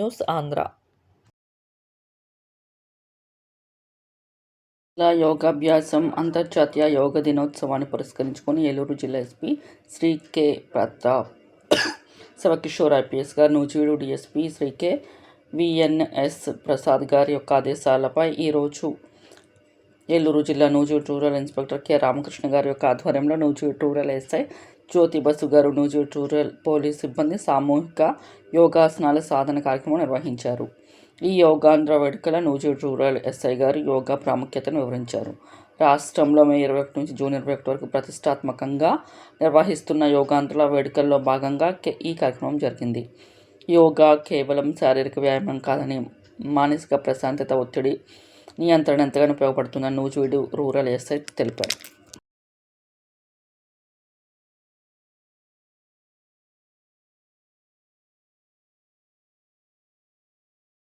News Andhra జిల్లా యోగాభ్యాసం అంతర్జాతీయ యోగ దినోత్సవాన్ని పురస్కరించుకొని ఏలూరు జిల్లా SP Shri K Pratap Shivakishore IPS గారు Nuzvid DSP Shri K VNS Prasad గారి యొక్క ఆదేశాలపై ఈరోజు ఏలూరు జిల్లా Nuzvid rural inspector K. Ramakrishna గారి యొక్క ఆధ్వర్యంలో నూజివీడు రూరల్ ఎస్ఐ జ్యోతి బసు గారు నూజివీడు రూరల్ పోలీస్ సిబ్బంది సామూహిక యోగాసనాల సాధన కార్యక్రమం నిర్వహించారు. ఈ యోగాంధ్ర వేడుకల నూజివీడు రూరల్ ఎస్ఐ గారు యోగా ప్రాముఖ్యతను వివరించారు. రాష్ట్రంలో మే ఇరవై ఒకటి నుంచి జూన్ ఇరవై ఒకటి వరకు ప్రతిష్టాత్మకంగా నిర్వహిస్తున్న యోగాంధ్ర వేడుకల్లో భాగంగా ఈ కార్యక్రమం జరిగింది. యోగా కేవలం శారీరక వ్యాయామం కాదని మానసిక ప్రశాంతత ఒత్తిడి నియంత్రణ ఎంతగానో ఉపయోగపడుతుందని నూజివీడు రూరల్ ఎస్ఐ తెలిపారు.